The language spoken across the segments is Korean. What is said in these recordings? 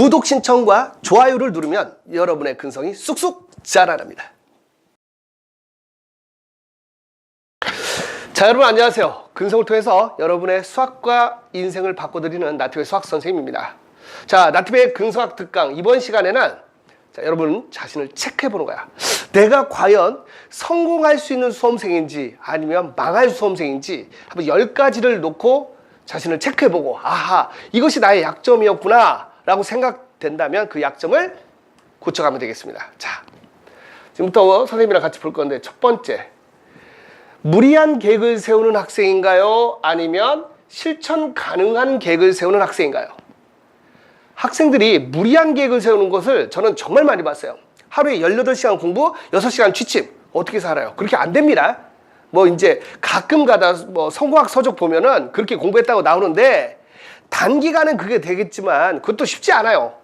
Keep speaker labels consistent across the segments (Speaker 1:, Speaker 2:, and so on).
Speaker 1: 구독 신청과 좋아요를 누르면 여러분의 근성이 쑥쑥 자라납니다. 자, 여러분 안녕하세요. 근성을 통해서 여러분의 수학과 인생을 바꿔드리는 나티브의 수학 선생님입니다. 자, 나티브의 근수학 특강 이번 시간에는 자, 여러분 자신을 체크해 보는 거야. 내가 과연 성공할 수 있는 수험생인지 아니면 망할 수험생인지 한번 열 가지를 놓고 자신을 체크해 보고 아하, 이것이 나의 약점이었구나 라고 생각된다면 그 약점을 고쳐가면 되겠습니다. 자, 지금부터 선생님이랑 같이 볼 건데 첫 번째 무리한 계획을 세우는 학생인가요? 아니면 실천 가능한 계획을 세우는 학생인가요? 학생들이 무리한 계획을 세우는 것을 저는 정말 많이 봤어요. 하루에 18시간 공부, 6시간 취침. 어떻게 살아요? 그렇게 안 됩니다. 뭐 이제 가끔 가다 뭐 성공학 서적 보면은 그렇게 공부했다고 나오는데 단기간은 그게 되겠지만 그것도 쉽지 않아요.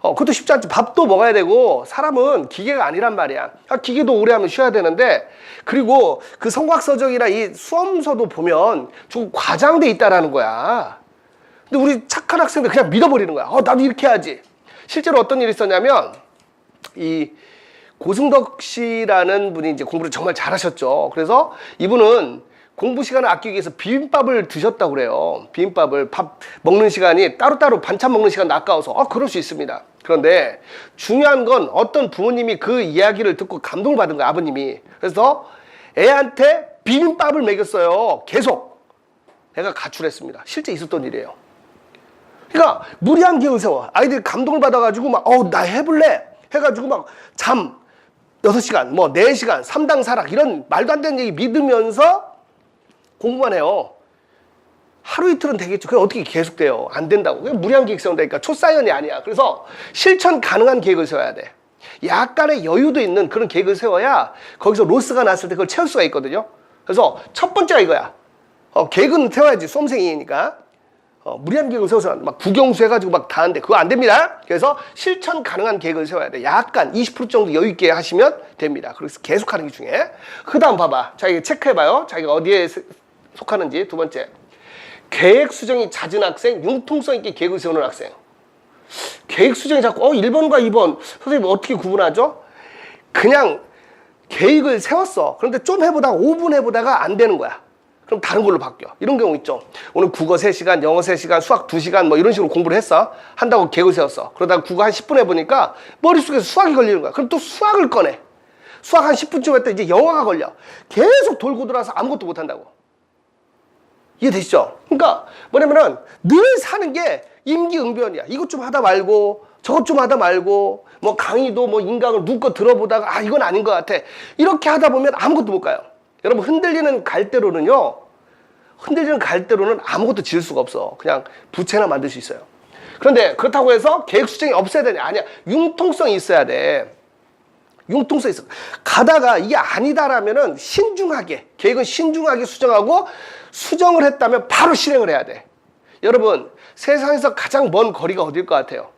Speaker 1: 어, 그것도 쉽지 않지. 밥도 먹어야 되고, 사람은 기계가 아니란 말이야. 아, 기계도 오래 하면 쉬어야 되는데, 그리고 그 성과학 서적이나 이 수험서도 보면 좀 과장돼 있다라는 거야. 근데 우리 착한 학생들 그냥 믿어버리는 거야. 어, 나도 이렇게 해야지. 실제로 어떤 일이 있었냐면, 이 고승덕 씨라는 분이 이제 공부를 정말 잘하셨죠. 그래서 이분은 공부 시간을 아끼기 위해서 비빔밥을 드셨다고 그래요. 비빔밥을 밥 먹는 시간이 따로따로 반찬 먹는 시간 아까워서 아 그럴 수 있습니다. 그런데 중요한 건 어떤 부모님이 그 이야기를 듣고 감동을 받은 거야 아버님이. 그래서 애한테 비빔밥을 먹였어요. 계속. 애가 가출했습니다. 실제 있었던 일이에요. 그러니까 무리한 계획을 세워. 아이들이 감동을 받아가지고 막, 어, 나 해볼래. 해가지고 막 잠 6시간, 뭐 4시간, 3당 사락 이런 말도 안 되는 얘기 믿으면서 공부만 해요. 하루 이틀은 되겠죠. 그게 어떻게 계속돼요? 안 된다고. 그게 무리한 계획 세운다니까. 초사연이 아니야. 그래서 실천 가능한 계획을 세워야 돼. 약간의 여유도 있는 그런 계획을 세워야 거기서 로스가 났을 때 그걸 채울 수가 있거든요. 그래서 첫 번째가 이거야. 어, 계획은 세워야지. 수험생이니까. 어, 무리한 계획을 세워서 막 국영수 해가지고 막 다 하는데 그거 안 됩니다. 그래서 실천 가능한 계획을 세워야 돼. 약간 20% 정도 여유 있게 하시면 됩니다. 그래서 계속 하는 게 중요해. 그 다음 봐봐. 자기가 체크해봐요. 자기가 어디에 세- 속하는지. 두 번째. 계획 수정이 잦은 학생, 융통성 있게 계획을 세우는 학생. 계획 수정이 자꾸 어 1번과 2번 선생님 어떻게 구분하죠? 그냥 계획을 세웠어. 그런데 좀 해보다가 5분 해보다가 안 되는 거야. 그럼 다른 걸로 바뀌어. 이런 경우 있죠. 오늘 국어 3시간, 영어 3시간, 수학 2시간 뭐 이런 식으로 공부를 했어. 한다고 계획을 세웠어. 그러다가 국어 한 10분 해보니까 머릿속에서 수학이 걸리는 거야. 그럼 또 수학을 꺼내. 수학 한 10분쯤 했다 이제 영어가 걸려. 계속 돌고 돌아서 아무것도 못 한다고. 이해되시죠? 그러니까 뭐냐면은 늘 사는 게 임기응변이야. 이것 좀 하다 말고 저것 좀 하다 말고 뭐 강의도 뭐 인강을 누거 들어보다가 아 이건 아닌 것 같아. 이렇게 하다 보면 아무것도 못 가요. 여러분 흔들리는 갈대로는요. 흔들리는 갈대로는 아무것도 지을 수가 없어. 그냥 부채나 만들 수 있어요. 그런데 그렇다고 해서 계획 수정이 없어야 되냐? 아니야. 융통성이 있어야 돼. 융통성 있어. 가다가 이게 아니다라면은 신중하게 계획은 신중하게 수정하고 수정을 했다면 바로 실행을 해야 돼. 여러분 세상에서 가장 먼 거리가 어딜 것 같아요?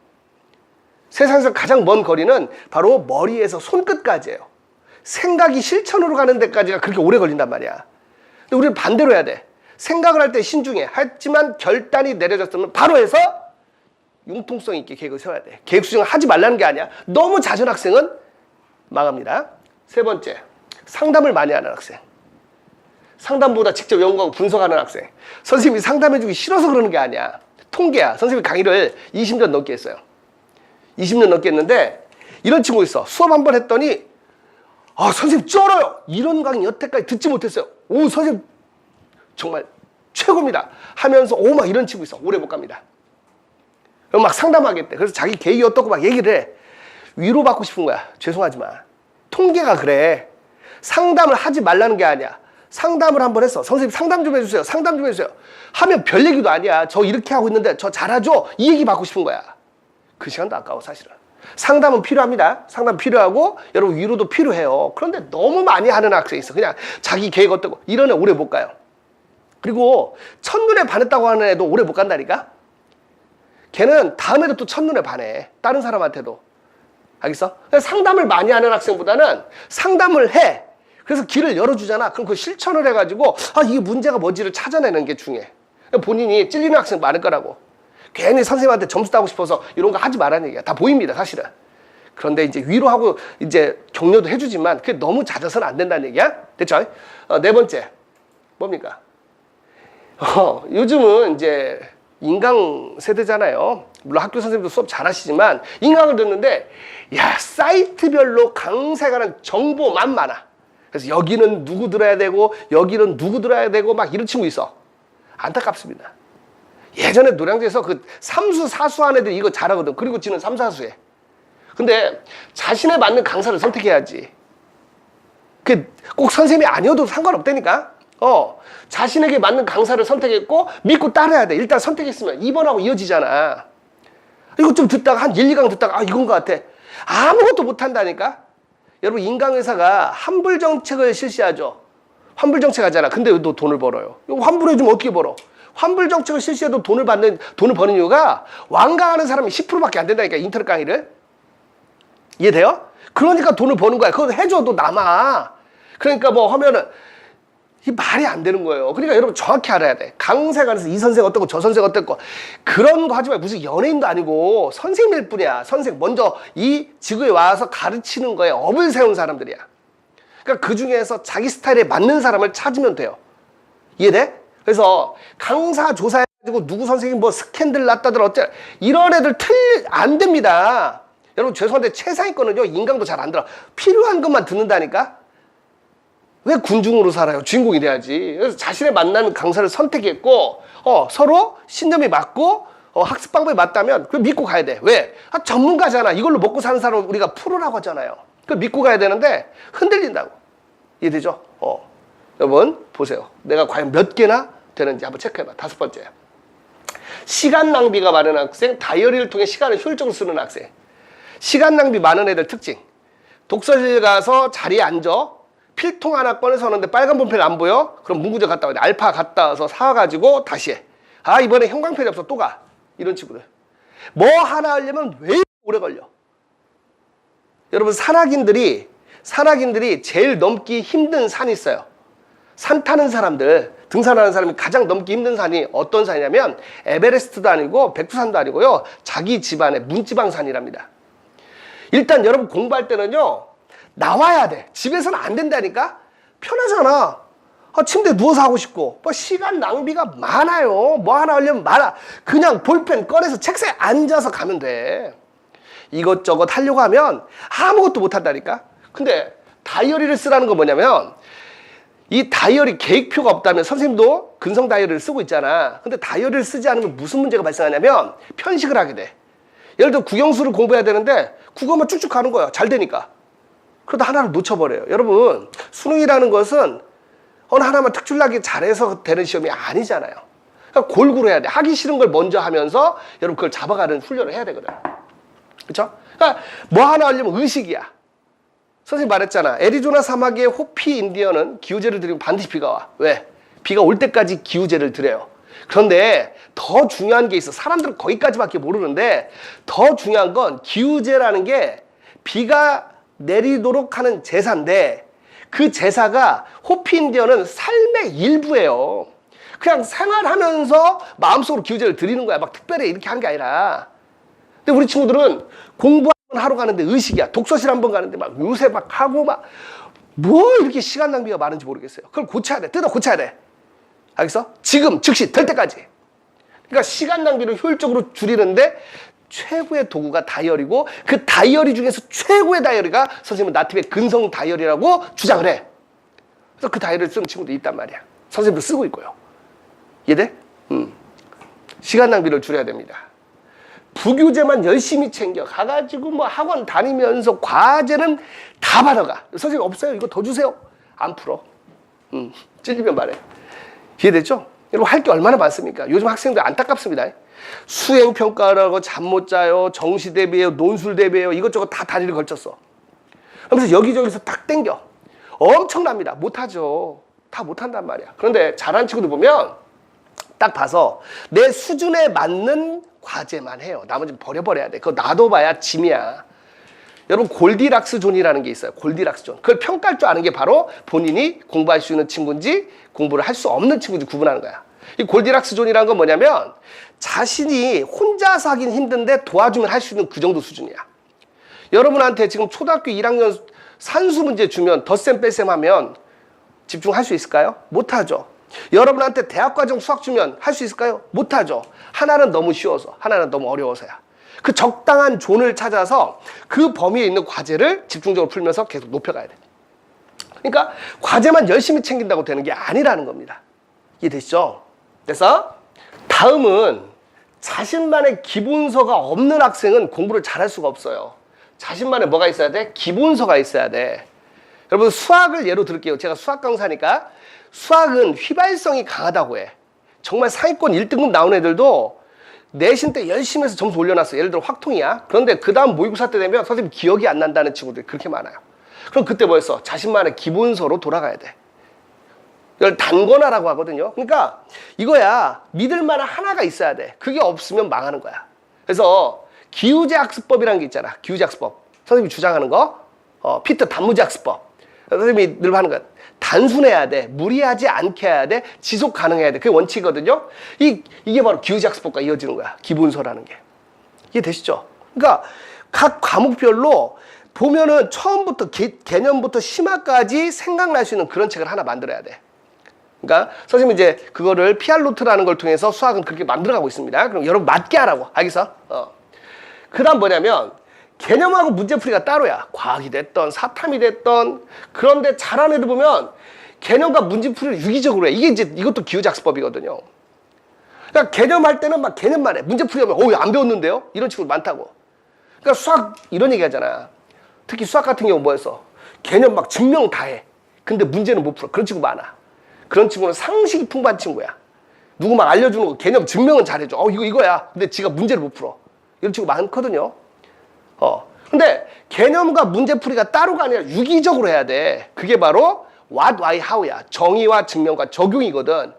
Speaker 1: 세상에서 가장 먼 거리는 바로 머리에서 손끝까지예요. 생각이 실천으로 가는 데까지가 그렇게 오래 걸린단 말이야. 근데 우리는 반대로 해야 돼. 생각을 할 때 신중해. 하지만 결단이 내려졌으면 바로 해서 융통성 있게 계획을 세워야 돼. 계획 수정을 하지 말라는 게 아니야. 너무 잦은 학생은 망합니다. 세 번째, 상담을 많이 하는 학생. 상담보다 직접 연구하고 분석하는 학생. 선생님이 상담해주기 싫어서 그러는 게 아니야. 통계야. 선생님이 강의를 20년 넘게 했어요. 20년 넘게 했는데 이런 친구 있어. 수업 한 번 했더니 아 선생님 쩔어요. 이런 강의 여태까지 듣지 못했어요. 오 선생님 정말 최고입니다. 하면서 오 막 이런 친구 있어. 오래 못 갑니다. 그럼 막 상담하겠대. 그래서 자기 계획이 어떻고 막 얘기를 해. 위로받고 싶은 거야. 죄송하지만. 통계가 그래. 상담을 하지 말라는 게 아니야. 상담을 한번 했어. 선생님 상담 좀 해주세요. 상담 좀 해주세요. 하면 별 얘기도 아니야. 저 이렇게 하고 있는데 저 잘하죠? 이 얘기 받고 싶은 거야. 그 시간도 아까워 사실은. 상담은 필요합니다. 상담 필요하고 여러분 위로도 필요해요. 그런데 너무 많이 하는 학생이 있어. 그냥 자기 계획 어떻고 이런 애 오래 못 가요. 그리고 첫눈에 반했다고 하는 애도 오래 못 간다니까? 걔는 다음에도 또 첫눈에 반해. 다른 사람한테도. 알겠어? 그래서 상담을 많이 하는 학생보다는 상담을 해. 그래서 길을 열어주잖아. 그럼 그 실천을 해가지고, 아, 이게 문제가 뭔지를 찾아내는 게 중요해. 본인이 찔리는 학생 많을 거라고. 괜히 선생님한테 점수 따고 싶어서 이런 거 하지 말라는 얘기야. 다 보입니다, 사실은. 그런데 이제 위로하고 이제 격려도 해주지만 그게 너무 잦아서는 안 된다는 얘기야. 됐죠? 어, 네 번째. 뭡니까? 어, 요즘은 이제 인강 세대잖아요. 물론 학교 선생님도 수업 잘하시지만 인강을 듣는데 야 사이트별로 강세가는 정보만 많아. 그래서 여기는 누구 들어야 되고 여기는 누구 들어야 되고 막 이런 친구 있어. 안타깝습니다. 예전에 노량진에서 그 삼수 사수 한 애들 이거 잘하거든. 그리고 지는 삼사수해. 근데 자신에 맞는 강사를 선택해야지. 그 꼭 선생님이 아니어도 상관없다니까. 어, 자신에게 맞는 강사를 선택했고 믿고 따라야 돼. 일단 선택했으면 2번하고 이어지잖아. 이거 좀 듣다가 한 1, 2강 듣다가 아 이건 것 같아. 아무것도 못 한다니까. 여러분 인강회사가 환불 정책을 실시하죠. 환불 정책 하잖아. 근데 너 돈을 벌어요. 이거 환불해 주면 어떻게 벌어? 환불 정책을 실시해도 돈을 받는 돈을 버는 이유가 완강하는 사람이 10%밖에 안 된다니까 인터넷 강의를. 이해돼요? 그러니까 돈을 버는 거야. 그거 해줘도 남아. 그러니까 뭐 하면은 이 말이 안 되는 거예요. 그러니까 여러분 정확히 알아야 돼. 강세관에서 이 선생 어떻고 저 선생 어떻고 그런 거 하지 말고 무슨 연예인도 아니고 선생님일 뿐이야. 선생 먼저 이 지구에 와서 가르치는 거에 업을 세운 사람들이야. 그러니까 그 중에서 자기 스타일에 맞는 사람을 찾으면 돼요. 이해돼? 그래서 강사 조사해가지고 누구 선생님 뭐 스캔들 났다들 어째 이런 애들 틀 안 됩니다. 여러분 죄송한데 최상위권은요 인강도 잘 안 들어. 필요한 것만 듣는다니까. 왜 군중으로 살아요? 주인공이 돼야지. 그래서 자신의 만나는 강사를 선택했고, 어, 서로 신념이 맞고, 어, 학습 방법이 맞다면, 그 믿고 가야 돼. 왜? 아, 전문가잖아. 이걸로 먹고 사는 사람 우리가 프로라고 하잖아요. 그 믿고 가야 되는데, 흔들린다고. 이해되죠? 어. 여러분, 보세요. 내가 과연 몇 개나 되는지 한번 체크해봐. 다섯 번째. 시간 낭비가 많은 학생, 다이어리를 통해 시간을 효율적으로 쓰는 학생. 시간 낭비 많은 애들 특징. 독서실 가서 자리에 앉아. 필통 하나 꺼내서 하는데 빨간 본펜 안 보여? 그럼 문구점 갔다 와야 돼. 알파 갔다 와서 사가지고 다시 해. 아, 이번에 형광펜이 없어. 또 가. 이런 친구들. 뭐 하나 하려면 왜 오래 걸려? 여러분, 산악인들이, 산악인들이 제일 넘기 힘든 산이 있어요. 산 타는 사람들, 등산하는 사람이 가장 넘기 힘든 산이 어떤 산이냐면 에베레스트도 아니고 백두산도 아니고요. 자기 집안의 문지방산이랍니다. 일단 여러분 공부할 때는요. 나와야 돼. 집에서는 안 된다니까? 편하잖아. 아, 침대 누워서 하고 싶고. 뭐 시간 낭비가 많아요. 뭐 하나 하려면 많아. 그냥 볼펜 꺼내서 책상에 앉아서 가면 돼. 이것저것 하려고 하면 아무것도 못 한다니까? 근데 다이어리를 쓰라는 건 뭐냐면 이 다이어리 계획표가 없다면 선생님도 근성 다이어리를 쓰고 있잖아. 근데 다이어리를 쓰지 않으면 무슨 문제가 발생하냐면 편식을 하게 돼. 예를 들어 국영수를 공부해야 되는데 국어만 쭉쭉 가는 거야. 잘 되니까. 그러다 하나를 놓쳐버려요. 여러분, 수능이라는 것은 어느 하나만 특출나게 잘해서 되는 시험이 아니잖아요. 그러니까 골고루 해야 돼. 하기 싫은 걸 먼저 하면서 여러분 그걸 잡아가는 훈련을 해야 되거든. 그렇죠? 그러니까 뭐 하나 하려면 의식이야. 선생님 말했잖아. 애리조나 사막의 호피 인디언은 기우제를 드리면 반드시 비가 와. 왜? 비가 올 때까지 기우제를 드려요. 그런데 더 중요한 게 있어. 사람들은 거기까지밖에 모르는데 더 중요한 건 기우제라는 게 비가 내리도록 하는 제사인데 그 제사가 호피 인디언은 삶의 일부예요. 그냥 생활하면서 마음속으로 기우제를 드리는 거야. 막 특별히 이렇게 한 게 아니라. 근데 우리 친구들은 공부 한번 하러 가는데 의식이야. 독서실 한 번 가는데 막 요새 막 하고 막 뭐 이렇게 시간 낭비가 많은지 모르겠어요. 그걸 고쳐야 돼. 뜯어 고쳐야 돼. 알겠어? 지금 즉시 될 때까지. 그러니까 시간 낭비를 효율적으로 줄이는데 최고의 도구가 다이어리고 그 다이어리 중에서 최고의 다이어리가 선생님은 나트의 근성 다이어리라고 주장을 해. 그래서 그 다이어리를 쓰는 친구도 있단 말이야. 선생님도 쓰고 있고요. 이해돼? 음. 시간 낭비를 줄여야 됩니다. 부교재만 열심히 챙겨 가가지고 뭐 학원 다니면서 과제는 다 받아가. 선생님 없어요. 이거 더 주세요. 안 풀어. 음. 찔리면 말해. 이해됐죠? 여러분 할 게 얼마나 많습니까? 요즘 학생들 안타깝습니다. 수행 평가라고 잠 못 자요, 정시 대비해요, 논술 대비해요, 이것저것 다 다리를 걸쳤어. 그러면서 여기저기서 딱 땡겨. 엄청납니다. 못하죠. 다 못한단 말이야. 그런데 잘하는 친구들 보면 딱 봐서 내 수준에 맞는 과제만 해요. 나머지는 버려버려야 돼. 그거 놔둬봐야 짐이야. 여러분 골디락스 존이라는 게 있어요. 골디락스 존. 그걸 평가할 줄 아는 게 바로 본인이 공부할 수 있는 친구인지 공부를 할 수 없는 친구인지 구분하는 거야. 이 골디락스 존이라는 건 뭐냐면 자신이 혼자서 하긴 힘든데 도와주면 할 수 있는 그 정도 수준이야. 여러분한테 지금 초등학교 1학년 산수 문제 주면 덧셈 뺄셈 하면 집중할 수 있을까요? 못하죠. 여러분한테 대학 과정 수학 주면 할 수 있을까요? 못하죠. 하나는 너무 쉬워서, 하나는 너무 어려워서야. 그 적당한 존을 찾아서 그 범위에 있는 과제를 집중적으로 풀면서 계속 높여가야 돼. 그러니까 과제만 열심히 챙긴다고 되는 게 아니라는 겁니다. 이해되시죠? 그래서 다음은 자신만의 기본서가 없는 학생은 공부를 잘할 수가 없어요. 자신만의 뭐가 있어야 돼? 기본서가 있어야 돼. 여러분 수학을 예로 들을게요. 제가 수학 강사니까 수학은 휘발성이 강하다고 해. 정말 상위권 1등급 나온 애들도 내신 때 열심히 해서 점수 올려놨어. 예를 들어 확통이야. 그런데 그 다음 모의고사 때 되면 선생님 기억이 안 난다는 친구들이 그렇게 많아요. 그럼 그때 뭐였어? 자신만의 기본서로 돌아가야 돼. 이걸 단권화라고 하거든요. 그러니까 이거야 믿을 만한 하나가 있어야 돼. 그게 없으면 망하는 거야. 그래서 기후제 학습법이라는 게 있잖아. 기후제 학습법. 선생님이 주장하는 거. 어, 피트 단무지 학습법. 선생님이 늘 하는 거. 단순해야 돼. 무리하지 않게 해야 돼. 지속 가능해야 돼. 그게 원칙이거든요. 이, 이게 바로 기후제 학습법과 이어지는 거야. 기본서라는 게. 이해 되시죠? 그러니까 각 과목별로 보면은 처음부터 개, 개념부터 심화까지 생각날 수 있는 그런 책을 하나 만들어야 돼. 그러니까 선생님이 이제 그거를 피알로트라는 걸 통해서 수학은 그렇게 만들어가고 있습니다. 그럼 여러분 맞게 하라고. 알겠어? 어. 그 다음 뭐냐면 개념하고 문제풀이가 따로야. 과학이 됐던 사탐이 됐던 그런데 잘하는 애들 보면 개념과 문제풀이를 유기적으로 해. 이게 이제 이것도 기후작습법이거든요. 그러니까 개념할 때는 막 개념만 해. 문제풀이 하면 어우 안 배웠는데요? 이런 친구 많다고. 그러니까 수학 이런 얘기 하잖아. 특히 수학 같은 경우 뭐였어? 개념 막 증명 다 해. 근데 문제는 못 풀어. 그런 친구 많아. 그런 친구는 상식이 풍부한 친구야. 누구 막 알려주는 거 개념 증명은 잘해줘. 어 이거 이거야. 근데 지가 문제를 못 풀어. 이런 친구 많거든요. 어. 근데 개념과 문제풀이가 따로가 아니라 유기적으로 해야 돼. 그게 바로 what, why, how야. 정의와 증명과 적용이거든.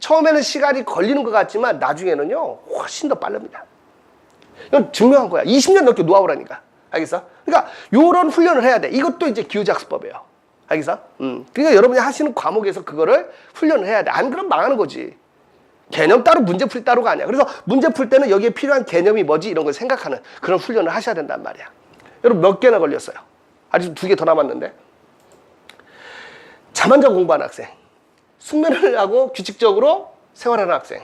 Speaker 1: 처음에는 시간이 걸리는 것 같지만 나중에는요 훨씬 더 빠릅니다. 이건 증명한 거야. 20년 넘게 노하우라니까. 알겠어? 그러니까 요런 훈련을 해야 돼. 이것도 이제 기후작습법이에요. 알겠어? 음. 그러니까 여러분이 하시는 과목에서 그거를 훈련을 해야 돼. 안 그러면 망하는 거지. 개념 따로 문제 풀이 따로가 아니야. 그래서 문제 풀 때는 여기에 필요한 개념이 뭐지 이런 걸 생각하는 그런 훈련을 하셔야 된단 말이야. 여러분 몇 개나 걸렸어요? 아직 두 개 더 남았는데. 자고 공부하는 학생. 숙면을 하고 규칙적으로 생활하는 학생.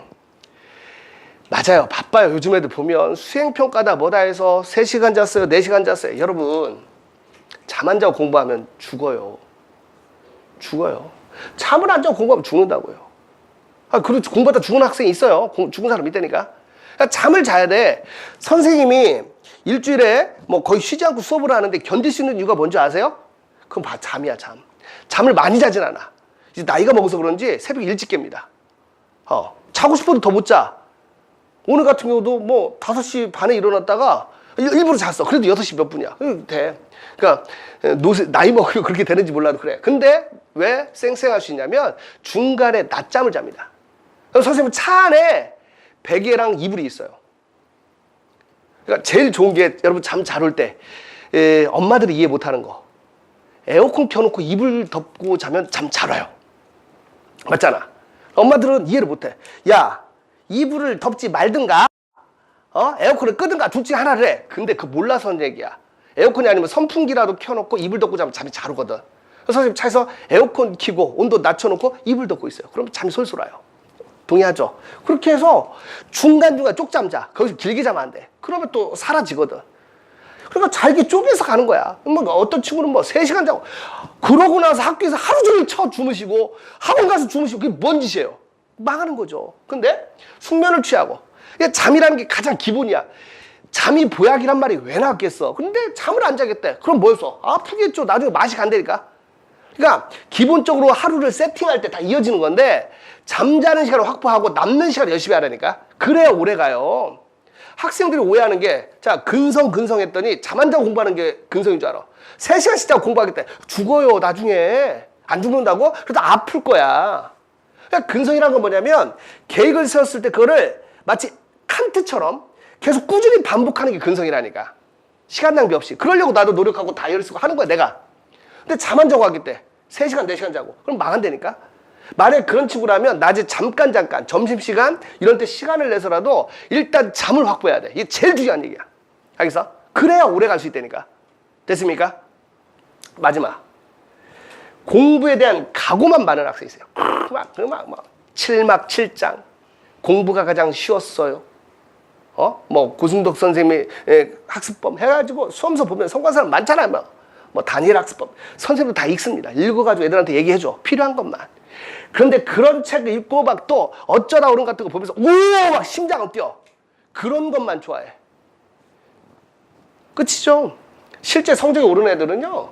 Speaker 1: 맞아요. 바빠요. 요즘 애들 보면 수행평가다 뭐다 해서 3시간 잤어요. 4시간 잤어요. 여러분, 자고 공부하면 죽어요. 죽어요. 잠을 안 자고 공부하면 죽는다고요. 아, 그리고 공부하다 죽은 학생이 있어요. 공- 죽은 사람 있다니까. 그러니까 잠을 자야 돼. 선생님이 일주일에 뭐 거의 쉬지 않고 수업을 하는데 견딜 수 있는 이유가 뭔지 아세요? 그건 봐, 잠이야, 잠. 잠을 많이 자진 않아. 이제 나이가 먹어서 그런지 새벽 일찍 깹니다. 어, 자고 싶어도 더 못 자. 오늘 같은 경우도 뭐 5시 반에 일어났다가 일- 일부러 잤어. 그래도 6시 몇 분이야. 그 돼. 그러니까 노세, 나이 먹으면 그렇게 되는지 몰라도 그래. 근데 왜 쌩쌩할 수 있냐면 중간에 낮잠을 잡니다. 선생님 차 안에 베개랑 이불이 있어요. 그러니까 제일 좋은 게 여러분 잠 잘 올 때 엄마들이 이해 못하는 거 에어컨 켜놓고 이불 덮고 자면 잠 잘 와요. 맞잖아. 엄마들은 이해를 못해. 야 이불을 덮지 말든가 어 에어컨을 끄든가 둘 중에 하나를 해. 근데 그 몰라서 하는 얘기야. 에어컨이 아니면 선풍기라도 켜놓고 이불 덮고 자면 잠이 잘 오거든. 선생님 차에서 에어컨 켜고 온도 낮춰놓고 이불 덮고 있어요. 그럼 잠이 솔솔 와요. 동의하죠? 그렇게 해서 중간중간 쪽잠 자. 거기서 길게 자면 안 돼. 그러면 또 사라지거든. 그러니까 잘게 쪼개서 가는 거야. 뭐 어떤 친구는 뭐 3시간 자고 그러고 나서 학교에서 하루 종일 쳐 주무시고 학원 가서 주무시고 그게 뭔 짓이에요? 망하는 거죠. 근데 숙면을 취하고 잠이라는 게 가장 기본이야. 잠이 보약이란 말이 왜 나왔겠어? 근데 잠을 안 자겠대. 그럼 뭐였어? 아프겠죠. 나중에 맛이 간다니까. 그러니까 기본적으로 하루를 세팅할 때 다 이어지는 건데 잠자는 시간을 확보하고 남는 시간을 열심히 하라니까. 그래야 오래 가요. 학생들이 오해하는 게, 자, 근성, 근성 했더니 잠 안 자고 공부하는 게 근성인 줄 알아. 3시간씩 자고 공부하겠다. 죽어요, 나중에. 안 죽는다고? 그래도 아플 거야. 그러니까 근성이란 건 뭐냐면, 계획을 세웠을 때 그거를 마치 칸트처럼 계속 꾸준히 반복하는 게 근성이라니까. 시간 낭비 없이. 그러려고 나도 노력하고 다이어리 쓰고 하는 거야, 내가. 근데 잠 안 자고 하기 때. 3시간, 4시간 자고. 그럼 망한다니까? 만약 그런 친구라면 낮에 잠깐 잠깐 점심시간 이런 때 시간을 내서라도 일단 잠을 확보해야 돼. 이게 제일 중요한 얘기야. 알겠어? 그래야 오래 갈 수 있다니까. 됐습니까? 마지막. 공부에 대한 각오만 많은 학생이 있어요. 막, 막, 막. 7막 7장. 공부가 가장 쉬웠어요. 어? 뭐, 고승덕 선생님의 예, 학습법 해가지고 수험서 보면 성공한 사람 많잖아요. 뭐, 뭐 다니엘 학습법. 선생님도 다 읽습니다. 읽어가지고 애들한테 얘기해줘. 필요한 것만. 그런데 그런 책을 읽고 막 또 어쩌다 오른 같은 거 보면서 오! 막 심장은 뛰어. 그런 것만 좋아해. 끝이죠. 실제 성적이 오른 애들은요.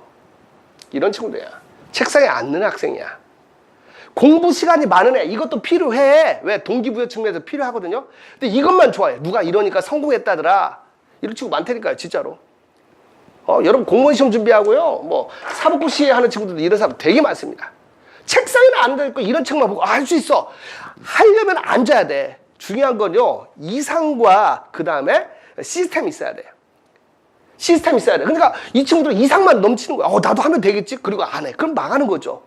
Speaker 1: 이런 친구들이야. 책상에 앉는 학생이야. 공부 시간이 많은 애 이것도 필요해. 왜 동기부여 측면에서 필요하거든요. 근데 이것만 좋아해. 누가 이러니까 성공했다더라. 이런 친구 많다니까요, 진짜로. 어, 여러분 공무원 시험 준비하고요. 뭐 사법고 시에 하는 친구들도 이런 사람 되게 많습니다. 책상에는 앉아 있고 이런 책만 보고 아, 할 수 있어. 하려면 앉아야 돼. 중요한 건요. 이상과 그 다음에 시스템이 있어야 돼요. 시스템이 있어야 돼. 그러니까 이 친구들은 이상만 넘치는 거야. 어, 나도 하면 되겠지. 그리고 안 해. 그럼 망하는 거죠.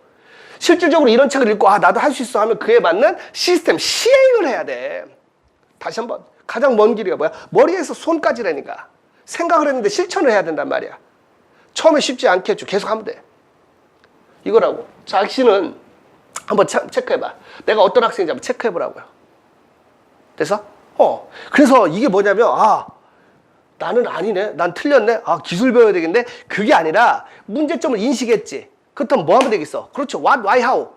Speaker 1: 실질적으로 이런 책을 읽고 아, 나도 할 수 있어 하면 그에 맞는 시스템 시행을 해야 돼. 다시 한번 가장 먼 길이가 뭐야? 머리에서 손까지라니까. 생각을 했는데 실천을 해야 된단 말이야. 처음에 쉽지 않겠죠. 계속 하면 돼. 이거라고. 자, 씨는 한번 차- 체크해봐. 내가 어떤 학생인지 한번 체크해보라고요. 됐어? 어. 그래서 이게 뭐냐면, 아, 나는 아니네. 난 틀렸네. 아, 기술 배워야 되겠네. 그게 아니라 문제점을 인식했지. 그렇다면 뭐 하면 되겠어? 그렇죠. What, why, how.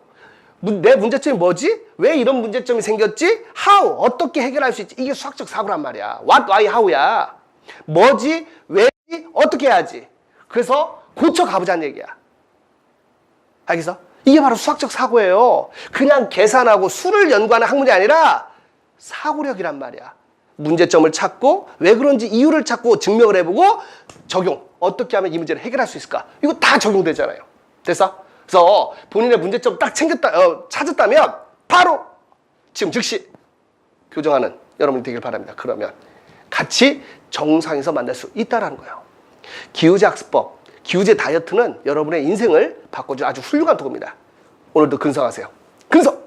Speaker 1: 문- 내 문제점이 뭐지? 왜 이런 문제점이 생겼지? How. 어떻게 해결할 수 있지? 이게 수학적 사고란 말이야. What, why, how야. 뭐지? 왜지? 어떻게 해야지? 그래서 고쳐 가보자는 얘기야. 알겠어? 이게 바로 수학적 사고예요. 그냥 계산하고 수를 연구하는 학문이 아니라 사고력이란 말이야. 문제점을 찾고 왜 그런지 이유를 찾고 증명을 해보고 적용. 어떻게 하면 이 문제를 해결할 수 있을까? 이거 다 적용되잖아요. 됐어? 그래서 본인의 문제점 딱 챙겼다, 어, 찾았다면 바로 지금 즉시 교정하는 여러분이 되길 바랍니다. 그러면 같이 정상에서 만날 수 있다라는 거예요. 기후제 학습법, 기후제 다이어트는 여러분의 인생을 바꿔줄 아주 훌륭한 도구입니다. 오늘도 근성하세요. 근성!